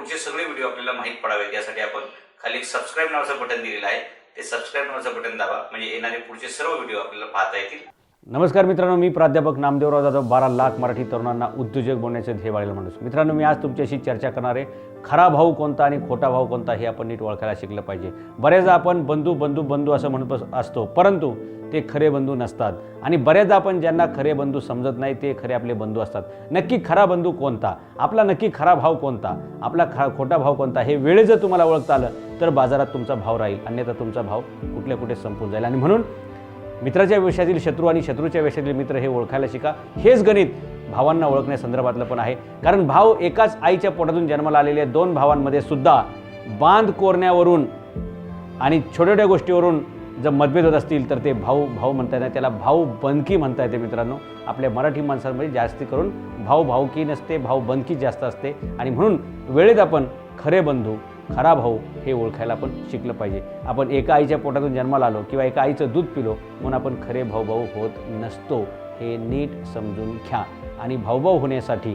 पुढचे सगळे व्हिडिओ आपल्याला माहीत पडावेत यासाठी आपण खाली एक सबस्क्राईब नावाचं बटन दिलेलं आहे. ते सबस्क्राईब नावाचं बटन दाबा. म्हणजे येणारे पुढचे सर्व व्हिडिओ आपल्याला पाहता येतील. नमस्कार मित्रांनो मी प्राध्यापक नामदेवराव जाधव बारा लाख मराठी तरुणांना उद्योजक बनण्याचे ध्येय बाळगेला माणूस. मित्रांनो मी आज तुमच्याशी चर्चा करणार आहे खरा भाऊ कोणता आणि खोटा भाऊ कोणता हे आपण नीट ओळखायला शिकलं पाहिजे. बऱ्याचदा आपण बंधू बंधू बंधू असं म्हणत असतो परंतु ते खरे बंधू नसतात. आणि बऱ्याचदा आपण ज्यांना खरे बंधू समजत नाही ते खरे आपले बंधू असतात. नक्की खरा बंधू कोणता? आपला नक्की खरा भाव कोणता? आपला खरा खोटा भाव कोणता? हे वेळे जर तुम्हाला ओळखता आलं तर बाजारात तुमचा भाव राहील. अन्यथा तुमचा भाव कुठल्या कुठे संपून जाईल. आणि म्हणून मित्राच्या वेशातील शत्रू आणि शत्रूच्या वेशातील मित्र हे ओळखायला शिका. हेच गणित भावांना ओळखण्यासंदर्भातलं पण आहे. कारण भाव एकाच आईच्या पोटातून जन्माला आलेल्या दोन भावांमध्ये सुद्धा बांध कोरण्यावरून आणि छोट्या छोट्या गोष्टीवरून जर मतभेद होत असतील तर ते भाऊ भाऊ म्हणता येणार त्याला भाऊ बनकी म्हणता येते मित्रांनो. आपल्या मराठी माणसांमध्ये जास्ती करून भाऊ भाऊकी नसते भाऊ बनकी जास्त असते. आणि म्हणून वेळेत आपण खरे बंधू खरा भाऊ हे ओळखायला आपण शिकलं पाहिजे. आपण एका आईच्या पोटातून जन्माला आलो किंवा एका आईचं दूध पिलो म्हणून आपण खरे भाऊभाऊ होत नसतो. हे नीट समजून घ्या. आणि भाऊभाऊ होण्यासाठी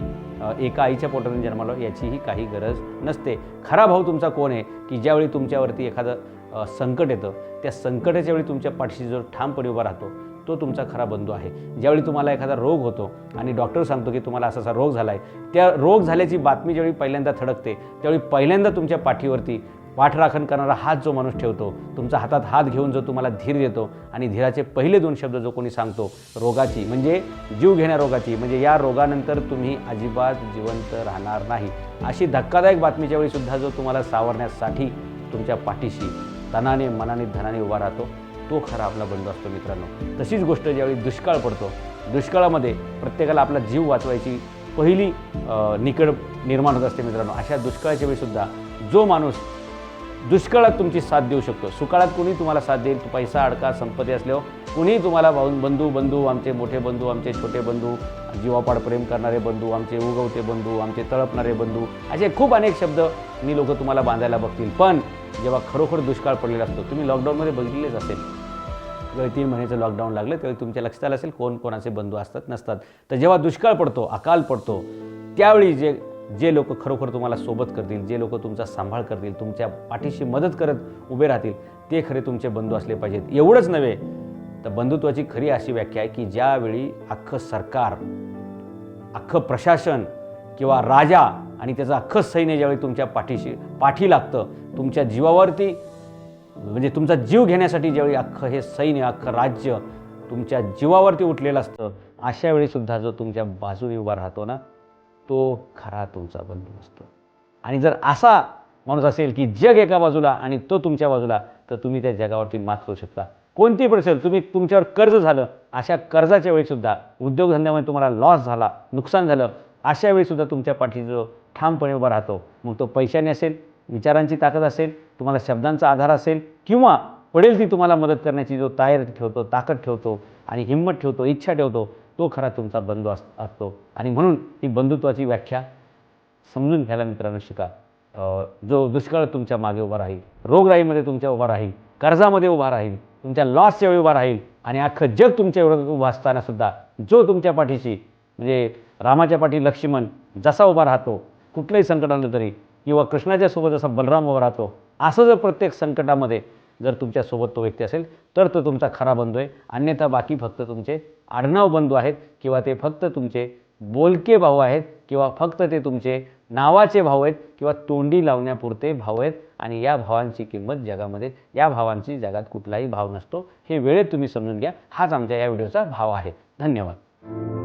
एका आईच्या पोटातून जन्माला याचीही काही गरज नसते. खरा भाऊ तुमचा कोण आहे? की ज्यावेळी तुमच्यावरती एखादं संकट येतं त्या संकटाच्या वेळी तुमच्या पाठीशी जो ठामपणे उभा राहतो तो तुमचा खरा बंधू आहे. ज्यावेळी तुम्हाला एखादा रोग होतो आणि डॉक्टर सांगतो की तुम्हाला असा असा रोग झाला आहे त्या रोग झाल्याची बातमी ज्यावेळी पहिल्यांदा थडकते त्यावेळी पहिल्यांदा तुमच्या पाठीवरती पाठराखण करणारा हात जो माणूस ठेवतो तुमचा हातात हात घेऊन जो तुम्हाला धीर देतो आणि धीराचे पहिले दोन शब्द जो कोणी सांगतो रोगाची म्हणजे जीव घेण्या रोगाची म्हणजे या रोगानंतर तुम्ही अजिबात जिवंत राहणार नाही. अशी धक्कादायक बातमीच्या वेळीसुद्धा जो तुम्हाला सावरण्यासाठी तुमच्या पाठीशी तनाने मनाने धनाने उभा राहतो तो खरा आपला बंधू असतो मित्रांनो. तशीच गोष्ट ज्यावेळी दुष्काळ पडतो दुष्काळामध्ये प्रत्येकाला आपला जीव वाचवायची पहिली निकड निर्माण होत असते मित्रांनो. अशा दुष्काळाच्या वेळीसुद्धा जो माणूस दुष्काळात तुमची साथ देऊ शकतो सुकाळात कुणी तुम्हाला साथ देईल? तो पैसा अडका संपत्ती असल्यावर कुणी तुम्हाला भाऊ बंधू बंधू आमचे मोठे बंधू आमचे छोटे बंधू जीवापाड प्रेम करणारे बंधू आमचे उगवते बंधू आमचे तळपणारे बंधू असे खूप अनेक शब्द मी लोक तुम्हाला बांधायला बघतील. पण जेव्हा खरोखर दुष्काळ पडलेला असतो तुम्ही लॉकडाऊनमध्ये बघितलेच असेल. तीन महिन्याचं लॉकडाऊन लागलं त्यावेळी तुमच्या लक्षात आलं असेल कोण कोणाचे बंधू असतात नसतात. तर जेव्हा दुष्काळ पडतो अकाल पडतो त्यावेळी जे जे लोक खरोखर तुम्हाला सोबत करतील जे लोक तुमचा सांभाळ करतील तुमच्या पाठीशी मदत करत उभे राहतील ते खरे तुमचे बंधू असले पाहिजेत. एवढंच नव्हे तर बंधुत्वाची खरी अशी व्याख्या आहे की ज्यावेळी अख्खं सरकार अख्खं प्रशासन किंवा राजा आणि त्याचं अख्खं सैन्य ज्यावेळी तुमच्या पाठीशी पाठी लागतं तुमच्या जीवावरती म्हणजे तुमचा जीव घेण्यासाठी ज्यावेळी अख्खं हे सैन्य अख्खं राज्य तुमच्या जीवावरती उठलेलं असतं अशा वेळीसुद्धा जो तुमच्या बाजूने उभा राहतो ना तो खरा तुमचा बंधू असतो. आणि जर असा माणूस असेल की जग एका बाजूला आणि तो तुमच्या बाजूला तर तुम्ही त्या जगावरती मात करू शकता. कोणती पण असेल तुम्ही तुमच्यावर कर्ज झालं अशा कर्जाच्या वेळीसुद्धा उद्योगधंद्यामध्ये तुम्हाला लॉस झाला नुकसान झालं अशा वेळीसुद्धा तुमच्या पाठी जो ठामपणे उभा राहतो. मग तो पैशाने असेल विचारांची ताकद असेल तुम्हाला शब्दांचा आधार असेल किंवा पडेल ती तुम्हाला मदत करण्याची जो तायर ठेवतो ताकद ठेवतो आणि हिंमत ठेवतो इच्छा ठेवतो तो खरा तुमचा बंधू अस असतो. आणि म्हणून ही बंधुत्वाची व्याख्या समजून घ्यायला मित्रांनो शिका. जो दुष्काळ तुमच्या मागे उभा राहील रोगराईमध्ये तुमच्या उभा राहील कर्जामध्ये उभा राहील तुमच्या लॉसच्या वेळी उभा राहील आणि अख्खं जग तुमच्या विरोधात उभं असताना सुद्धा जो तुमच्या पाठीशी म्हणजे रामाच्या पाठी लक्ष्मण जसा उभा राहतो कुठलंही संकट आलं तरी किंवा कृष्णाच्या सोबत जसा बलराम उभा राहतो असं जर प्रत्येक संकटामध्ये जर तुमच्यासोबत तो व्यक्ती असेल तर तो तुमचा खरा बंधू आहे. अन्यथा बाकी फक्त तुमचे आडनाव बंधू आहेत किंवा ते फक्त तुमचे बोलके भाऊ आहेत किंवा फक्त ते तुमचे नावाचे भाऊ आहेत किंवा तोंडी लावण्यापुरते भाऊ आहेत. आणि या भावांची किंमत जगामध्ये या भावांची जगात कुठलाही भाव नसतो. हे वेळेत तुम्ही समजून घ्या. हाच आमच्या या व्हिडिओचा भाव आहे. धन्यवाद.